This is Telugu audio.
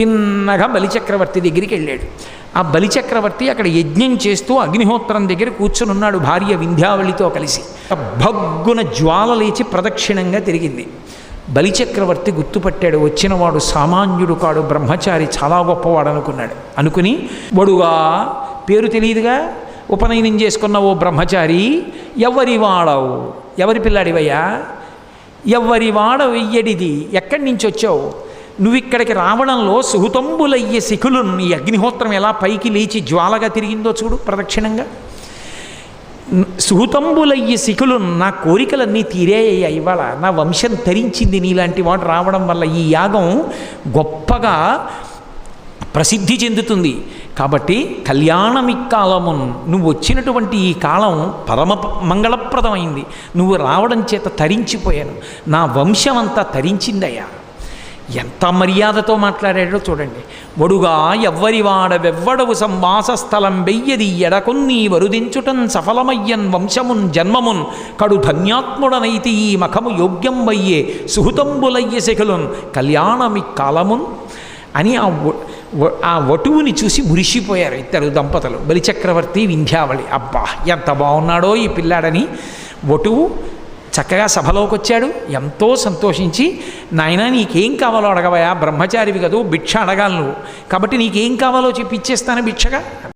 తిన్నగా బలిచక్రవర్తి దగ్గరికి వెళ్ళాడు. ఆ బలిచక్రవర్తి అక్కడ యజ్ఞం చేస్తూ అగ్నిహోత్రం దగ్గర కూర్చుని ఉన్నాడు భార్య వింధ్యావళితో కలిసి. భగ్గున జ్వాల లేచి ప్రదక్షిణంగా తిరిగింది. బలిచక్రవర్తి గుర్తుపట్టాడు వచ్చినవాడు సామాన్యుడు కాడు బ్రహ్మచారి చాలా గొప్పవాడు అనుకున్నాడు అనుకుని వడుగా పేరు తెలియదుగా? ఉపనయనం చేసుకున్న ఓ బ్రహ్మచారి ఎవరి వాడవు ఎవరి పిల్లాడివయ్యా? ఎవరి వాడ వెయ్యడిది? ఎక్కడి నుంచి వచ్చావు? నువ్వు ఇక్కడికి రావడంలో సుహుతంబులయ్యే శిఖులు నీ అగ్నిహోత్రం ఎలా పైకి లేచి జ్వాలగా తిరిగిందో చూడు ప్రదక్షిణంగా. సుహుతంబులయ్యే శిఖులు నా కోరికలన్నీ తీరేయ్యా ఇవాళ. నా వంశం తరించింది నీలాంటి వాడు రావడం వల్ల ఈ యాగం గొప్పగా ప్రసిద్ధి చెందుతుంది. కాబట్టి కళ్యాణమిక్కాలమున్ నువ్వు వచ్చినటువంటి ఈ కాలం పరమ మంగళప్రదమైంది. నువ్వు రావడం చేత తరించిపోయాను. నా వంశం అంతా తరించిందయ్యా. ఎంత మర్యాదతో మాట్లాడాడో చూడండి. వడుగా ఎవ్వరివాడ వెవ్వడవు సంవాస స్థలం వెయ్యది ఎడకొన్ని వరుదించుటం సఫలమయ్యన్ వంశమున్ జన్మమున్. కడు ధన్యాత్ముడనైతి ఈ మఖము యోగ్యం వయ్యే సుహృతంబులయ్య శిఖలున్. కళ్యాణమి కాలమున్ అని ఆ ఆ వటువుని చూసి మురిసిపోయారు ఇద్దరు దంపతులు. బలిచక్రవర్తి వింధ్యావళి. అబ్బా ఎంత బాగున్నాడో ఈ పిల్లాడని. వటువు చక్కగా సభలోకి వచ్చాడు ఎంతో సంతోషించి నాయన నీకేం కావాలో అడగవయా బ్రహ్మచారివి కదూ భిక్ష అడగాలి నువ్వు. కాబట్టి నీకేం కావాలో చెప్పి ఇచ్చేస్తాను భిక్షగా.